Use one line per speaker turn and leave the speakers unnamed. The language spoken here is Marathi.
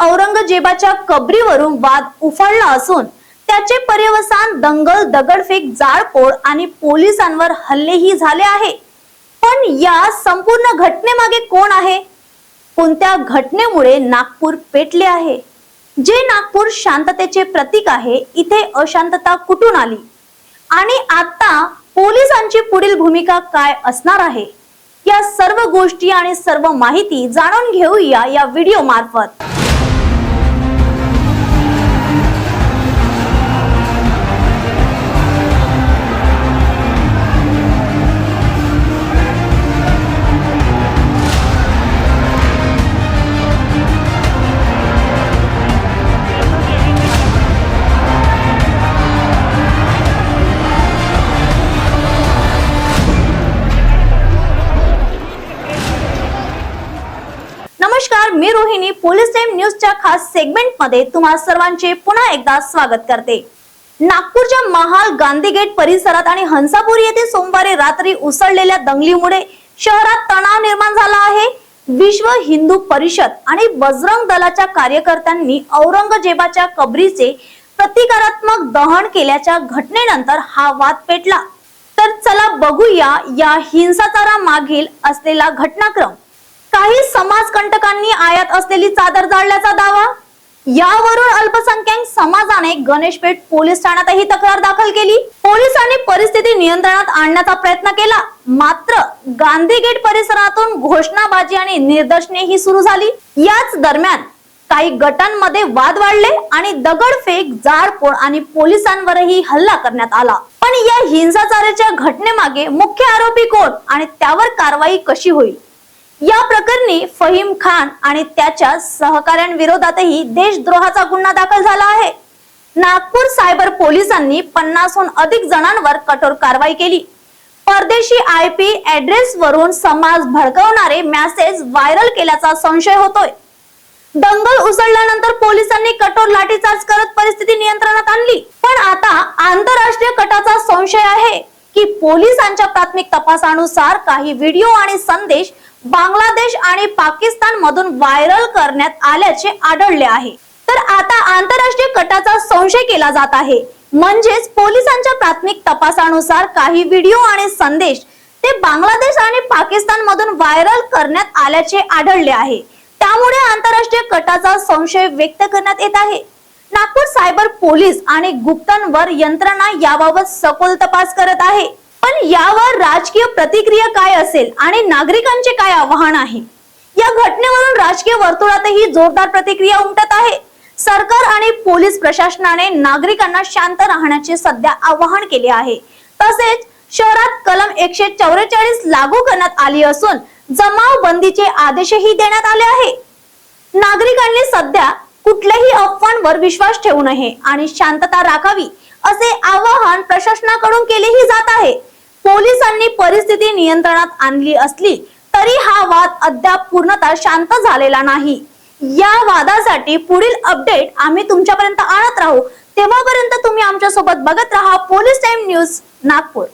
औरंगजेबाच्या कबरीवरून वाद उफाळला असून त्याचे पर्यवसान दंगल दगडफेक जाळपोळ आणि पोलिसांवर हल्लेही झाले आहे. पण या संपूर्ण घटनेमागे कोण आहे? कोणत्या घटनेमुळे नागपूर पेटले आहे? जे नागपूर शांततेचे प्रतीक आहे इथे अशांतता कुठून आली? आणि आता पोलिसांची पुढील भूमिका काय असणार आहे? या सर्व गोष्टी आणि सर्व माहिती जाणून घेऊया या व्हिडिओ मार्फत. नमस्कार मी रोहिणी. पोलीस टाइम न्यूजच्या खास सेगमेंटमध्ये तुम्हा सर्वांचे पुन्हा एकदा स्वागत करते. नागपूरच्या महाल गांधी गेट परिसरात आणि हंसापूर येथे सोमवारी रात्री उसळलेल्या दंगलीमुळे शहरात तणाव निर्माण झाला आहे. विश्व हिंदू परिषद आणि बजरंग दलाच्या कार्यकर्त्यांनी औरंगजेबाच्या कबरीचे प्रतिकारात्मक दहन केल्याच्या घटनेनंतर हा वाद पेटला. तर चला बघूया या हिंसाचारा मागील असलेला घटनाक्रम. आयात असलेली चादर जाळल्याचा दावा? यावरून अल्पसंख्याक समाजाने गणेशपेठ पोलीस ठाण्यातही तक्रार दाखल केली. पोलिसांनी परिस्थिती नियंत्रणात आणण्याचा प्रयत्न केला. मात्र गांधी गेट परिसरातून घोषणाबाजी आणि निदर्शने सुरू झाली. याच दरम्यान काही गटांमध्ये वाद वाढले आणि दगडफेक जाळपोळ आणि पोलिसांवरही हल्ला करण्यात आला. पण या हिंसाचाराच्या घटनेमागे मुख्य आरोपी कोण आणि त्यावर कारवाई कशी होईल? या प्रकरणी फहीम खान आणि त्याच्या सहकाऱ्यांविरोधातही देशद्रोहाचा गुन्हा दाखल झाला आहे. नागपूर सायबर पोलिसांनी पन्नासहून अधिक जणांवर कठोर कारवाई केली. परदेशी आय पी ऍड्रेस वरून समाज भडकवणारे मेसेज व्हायरल केल्याचा संशय होतोय. दंगल उसळल्यानंतर पोलिसांनी कठोर लाठीचार्ज करत परिस्थिती नियंत्रणात आणली. पण आता आंतरराष्ट्रीय कटाचा संशय आहे की पोलिसांच्या प्राथमिक तपासानुसार काही व्हिडिओ आणि संदेश बांगलादेश आणि पाकिस्तान मधून व्हायरल करण्यात आल्याचे आढळले आहे. तर आता आंतरराष्ट्रीय कटाचा संशय केला जात आहे. म्हणजेच पोलिसांच्या प्राथमिक तपासानुसार काही व्हिडिओ आणि संदेश ते बांगलादेश आणि पाकिस्तान मधून व्हायरल करण्यात आल्याचे आढळले आहे. त्यामुळे आंतरराष्ट्रीय कटाचा संशय व्यक्त करण्यात येत आहे. नागपूर सायबर पोलीस आणि गुप्तांवर यंत्रणा याबाबत सखोल तपास करत आहे. पण यावर राजकीय प्रतिक्रिया काय असेल आणि नागरिकांचे काय आव्हान आहे? या घटनेवरून राजकीय वर्तुळातही जोरदार प्रतिक्रिया उमटत आहे. सरकार आणि पोलीस प्रशासनाने नागरिकांना शांत राहण्याचे सध्या आवाहन केले आहे. तसेच शहरात कलम एकशे चौवेचाळीस लागू करण्यात आली असून जमाव बंदीचे आदेशही देण्यात आले आहे. नागरिकांनी सध्या कुठल्याही अफवांवर विश्वास ठेवू नये आणि शांतता राखावी असे आवाहन प्रशासनाकडून केलेही जात आहे. पोलिसांनी परिस्थिती नियंत्रणात आणली असली तरी हा वाद अद्याप पूर्णतः शांत झालेला नाही. या वादासाठी पुढील अपडेट आम्ही तुमच्यापर्यंत आणत राहू. तेव्हापर्यंत तुम्ही आमच्यासोबत बघत राहा. Police time news Nagpur.